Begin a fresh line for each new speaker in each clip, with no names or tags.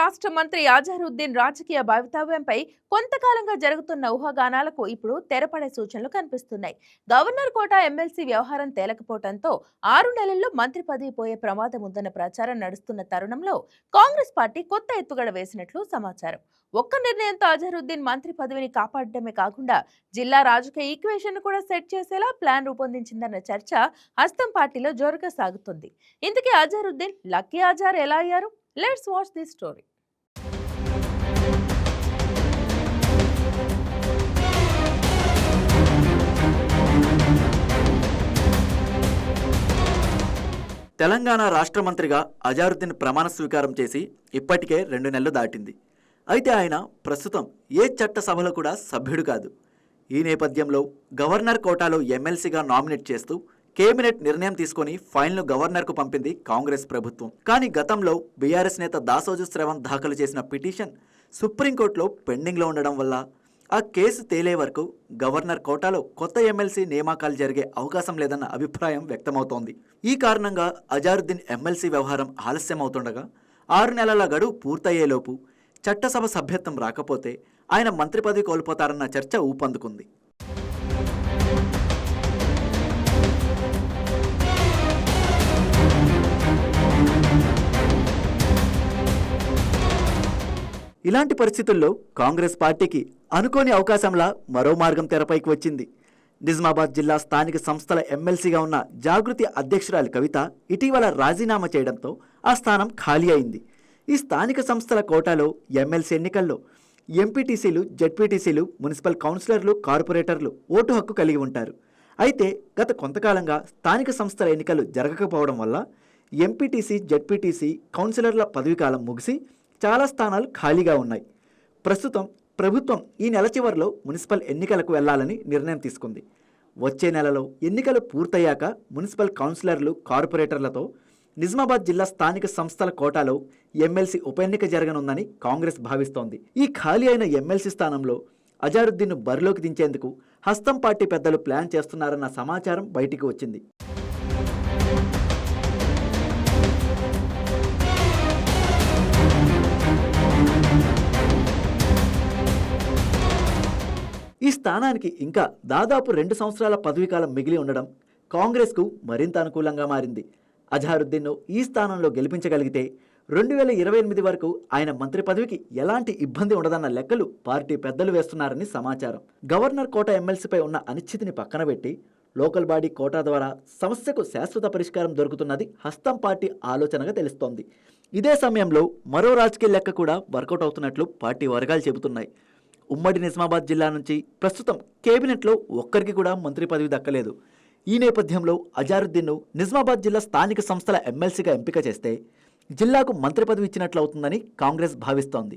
రాష్ట్ర మంత్రి అజహరుద్దీన్ రాజకీయ భవితవ్యంపై కొంతకాలంగా జరుగుతున్న ఊహాగానాలకు ఇప్పుడు తెరపడే సూచనలు కనిపిస్తున్నాయి. గవర్నర్ కోట ఎమ్మెల్సీ వ్యవహారం తేలకపోవడంతో ఆరు నెలల్లో మంత్రి పదవి పోయే ప్రమాదం ఉందన్న ప్రచారం నడుస్తున్న తరుణంలో కాంగ్రెస్ పార్టీ కొత్త ఎత్తుగడ వేసినట్లు సమాచారం. ఒక్క నిర్ణయంతో అజహరుద్దీన్ మంత్రి పదవిని కాపాడటమే కాకుండా జిల్లా రాజకీయ ఈక్వేషన్ కూడా సెట్ చేసేలా ప్లాన్ రూపొందించిందన్న చర్చ హస్తం పార్టీలో జోరుగా సాగుతుంది. ఇందుకే అజహరుద్దీన్ లక్కీ ఆజార్ ఎలా అయ్యారు? Let's watch this story
Telangana రాష్ట్ర మంత్రిగా అజారుద్దీన్ ప్రమాణ స్వీకారం చేసి ఇప్పటికే రెండు నెలలు దాటింది. అయితే ఆయన ప్రస్తుతం ఏ చట్ట సభలో కూడా సభ్యుడు కాదు. ఈ నేపథ్యంలో గవర్నర్ కోటాలో ఎమ్మెల్సీగా నామినేట్ చేస్తూ కేబినెట్ నిర్ణయం తీసుకొని ఫైల్ను గవర్నర్కు పంపింది కాంగ్రెస్ ప్రభుత్వం. కానీ గతంలో బీఆర్ఎస్ నేత దాసోజు శ్రవణ్ దాఖలు చేసిన పిటిషన్ సుప్రీంకోర్టులో పెండింగ్లో ఉండడం వల్ల ఆ కేసు తేలే వరకు గవర్నర్ కోటాలో కొత్త ఎమ్మెల్సీ నియామకాలు జరిగే అవకాశం లేదన్న అభిప్రాయం వ్యక్తమవుతోంది. ఈ కారణంగా అజారుద్దీన్ ఎమ్మెల్సీ వ్యవహారం ఆలస్యం అవుతుండగా ఆరు నెలల గడువు పూర్తయ్యేలోపు చట్టసభ సభ్యత్వం రాకపోతే ఆయన మంత్రి పదవి కోల్పోతారన్న చర్చ ఊపందుకుంది. ఇలాంటి పరిస్థితుల్లో కాంగ్రెస్ పార్టీకి అనుకోని అవకాశంలా మరో మార్గం తెరపైకి వచ్చింది. నిజామాబాద్ జిల్లా స్థానిక సంస్థల ఎమ్మెల్సీగా ఉన్న జాగృతి అధ్యక్షురాలి కవిత ఇటీవల రాజీనామా చేయడంతో ఆ స్థానం ఖాళీ అయింది. ఈ స్థానిక సంస్థల కోటాలో ఎమ్మెల్సీ ఎన్నికల్లో ఎంపీటీసీలు జెడ్పీటీసీలు మున్సిపల్ కౌన్సిలర్లు కార్పొరేటర్లు ఓటు హక్కు కలిగి ఉంటారు. అయితే గత కొంతకాలంగా స్థానిక సంస్థల ఎన్నికలు జరగకపోవడం వల్ల ఎంపీటీసీ జెడ్పీటీసీ కౌన్సిలర్ల పదవీకాలం ముగిసి చాలా స్థానాలు ఖాళీగా ఉన్నాయి. ప్రస్తుతం ప్రభుత్వం ఈ నెల చివరిలో మున్సిపల్ ఎన్నికలకు వెళ్ళాలని నిర్ణయం తీసుకుంది. వచ్చే నెలలో ఎన్నికలు పూర్తయ్యాక మున్సిపల్ కౌన్సిలర్లు కార్పొరేటర్లతో నిజామాబాద్ జిల్లా స్థానిక సంస్థల కోటాలో ఎమ్మెల్సీ ఉప ఎన్నిక జరగనుందని కాంగ్రెస్ భావిస్తోంది. ఈ ఖాళీ అయిన ఎమ్మెల్సీ స్థానంలో అజారుద్దీన్ను బరిలోకి దించేందుకు హస్తం పార్టీ పెద్దలు ప్లాన్ చేస్తున్నారన్న సమాచారం బయటికి వచ్చింది. స్థానానికి ఇంకా దాదాపు రెండు సంవత్సరాల పదవీకాలం మిగిలి ఉండడం కాంగ్రెస్కు మరింత అనుకూలంగా మారింది. అజహారుద్దీన్ను ఈ స్థానంలో గెలిపించగలిగితే రెండు వేల ఇరవై ఎనిమిది వరకు ఆయన మంత్రి పదవికి ఎలాంటి ఇబ్బంది ఉండదన్న లెక్కలు పార్టీ పెద్దలు వేస్తున్నారని సమాచారం. గవర్నర్ కోట ఎమ్మెల్సీపై ఉన్న అనిశ్చితిని పక్కన పెట్టి లోకల్ బాడీ కోటా ద్వారా సమస్యకు శాశ్వత పరిష్కారం దొరుకుతున్నది హస్తం పార్టీ ఆలోచనగా తెలుస్తోంది. ఇదే సమయంలో మరో రాజకీయ లెక్క కూడా వర్కౌట్ అవుతున్నట్లు పార్టీ వర్గాలు చెబుతున్నాయి. ఉమ్మడి నిజామాబాద్ జిల్లా నుంచి ప్రస్తుతం కేబినెట్లో ఒక్కరికి కూడా మంత్రి పదవి దక్కలేదు. ఈ నేపథ్యంలో అజారుద్దీన్ను నిజామాబాద్ జిల్లా స్థానిక సంస్థల ఎమ్మెల్సీగా ఎంపిక చేస్తే జిల్లాకు మంత్రి పదవి ఇచ్చినట్లు అవుతుందని కాంగ్రెస్ భావిస్తోంది.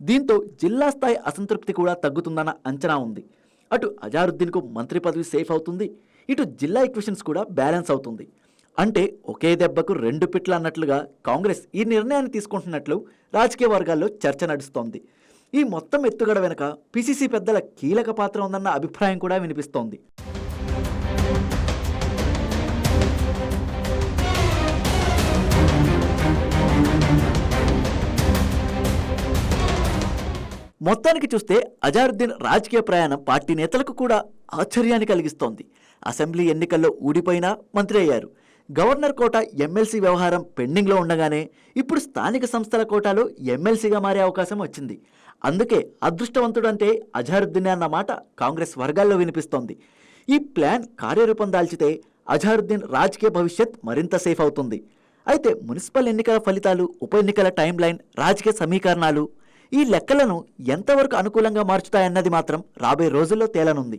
దీంతో జిల్లా స్థాయి అసంతృప్తి కూడా తగ్గుతుందన్న అంచనా ఉంది. అటు అజారుద్దీన్కు మంత్రి పదవి సేఫ్ అవుతుంది ఇటు జిల్లా ఈక్వేషన్స్ కూడా బ్యాలెన్స్ అవుతుంది. అంటే ఒకే దెబ్బకు రెండు పిట్ల అన్నట్లుగా కాంగ్రెస్ ఈ నిర్ణయాన్ని తీసుకుంటున్నట్లు రాజకీయ వర్గాల్లో చర్చ నడుస్తోంది. ఈ మొత్తం ఎత్తుగడ వెనుక పిసిసి పెద్దల కీలక పాత్ర ఉందన్న అభిప్రాయం కూడా వినిపిస్తోంది. మొత్తానికి చూస్తే అజారుద్దీన్ రాజకీయ ప్రయాణం పార్టీ నేతలకు కూడా ఆశ్చర్యాన్ని కలిగిస్తోంది. అసెంబ్లీ ఎన్నికల్లో ఊడిపోయినా మంత్రి అయ్యారు. గవర్నర్ కోట ఎమ్మెల్సీ వ్యవహారం పెండింగ్లో ఉండగానే ఇప్పుడు స్థానిక సంస్థల కోటాలో ఎమ్మెల్సీగా మారే అవకాశం వచ్చింది. అందుకే అదృష్టవంతుడంటే అజారుద్దీనే అన్న మాట కాంగ్రెస్ వర్గాల్లో వినిపిస్తోంది. ఈ ప్లాన్ కార్యరూపం దాల్చితే అజారుద్దీన్ రాజకీయ భవిష్యత్ మరింత సేఫ్ అవుతుంది. అయితే మున్సిపల్ ఎన్నికల ఫలితాలు ఉప ఎన్నికల టైం లైన్ రాజకీయ సమీకరణాలు ఈ లెక్కలను ఎంతవరకు అనుకూలంగా మార్చుతాయన్నది మాత్రం రాబోయే రోజుల్లో తేలనుంది.